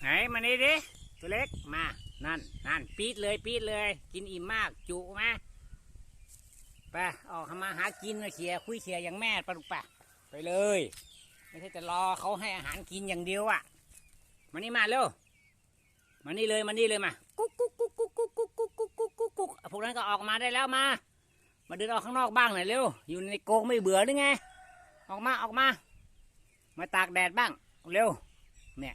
ไหนมานี่ดิตัวเล็กมานั่นนั่นปีดเลยปีดเลย กินอิ่มมากจุมาไปออกมาหากินเขียคุยเขียอย่างแม่ปะลูกปะไปเลย ไม่ใช่จะรอเขาให้อาหารกินอย่างเดียวอะมานี่มาเร็วมานี่เลยมานี่เลยมากุ๊กกุ๊กกุ๊กกุ๊กกุ๊กกุ๊กกุ๊กกุ๊กกุ๊กกุ๊กกุ๊กพวกนั้นก็ออกมาได้แล้วมา มาเดินออกข้างนอกบ้างหน่อยเร็วอยู่ในโกงไม่เบื่อหรือไง ออกมาออกมา มาตากแดดบ้างเร็วเนี่ย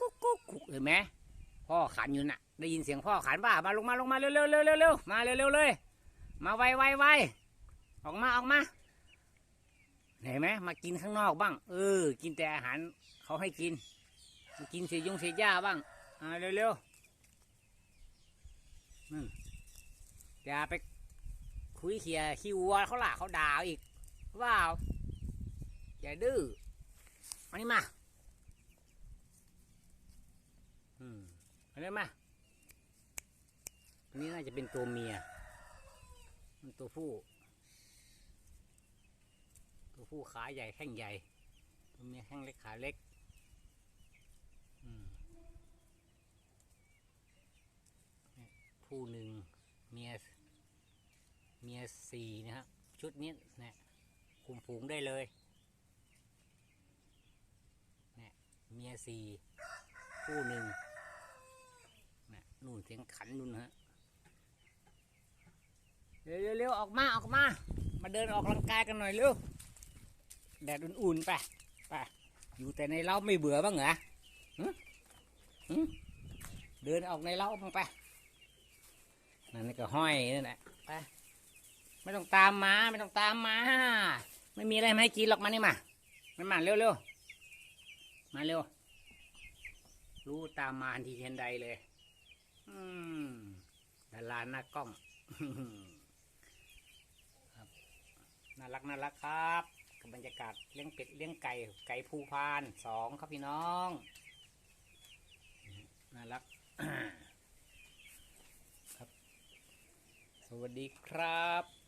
กุ๊กกุ๊กกุ๊กเห็นไหมพ่อขันอยู่น่ะ ได้ยินเสียงพ่อขันป่ะมาลงมาลงมาเร็วเร็วเร็วเร็วเร็วมาเร็วเร็วเลย มาไวไวไวออกมาออกมาเห็นไหมมากินข้างนอกบ้าง เออ กินแต่อาหารเขาให้กิน กินเศษยงเศษหญ้าบ้างอ่าเร็วเร็วอืมอย่าไปคุยเขี่ยขี้วัวเขาล่ะเขาด่าอีกว้าวอย่าดื้อมานี่มา อืม มาเลยมตัวนี้น่าจะเป็นตัวเมีย มันตัวผู้ ตัวผู้ขาใหญ่แข้งใหญ่ ตัวเมียแข้งเล็กขาเล็กอืมเนี่ยผู้หนึ่งเมียเมียสี่นะฮะชุดนี้เนี่ยคุมฝูงได้เลยเมียสี่คู่หนึ่ง นู่นเสียงขันนู่นฮะเร็วเร็วออกมาออกมา มาเดินออกกำลังกายกันหน่อยเร็วแดดอุ่นๆไปไปอยู่แต่ในเล้าไม่เบื่อบ้างเหรอเดินออกในเล้าบ้างไปนั่นก็ห้อยนั่นแหละไปไม่ต้องตามมาไม่ต้องตามมา ไม่มีอะไรให้กินหรอกมานี่มามันมาเร็วเร็วมาเร็วรู้ตามมาทันทีทันใดเลย ดาราหน้ากล้องครับน่ารักน่ารักครับกับบรรยากาศเลี้ยงเป็ดเลี้ยงไก่ไก่ภูพานสองครับพี่น้องน่ารักครับ สวัสดีครับ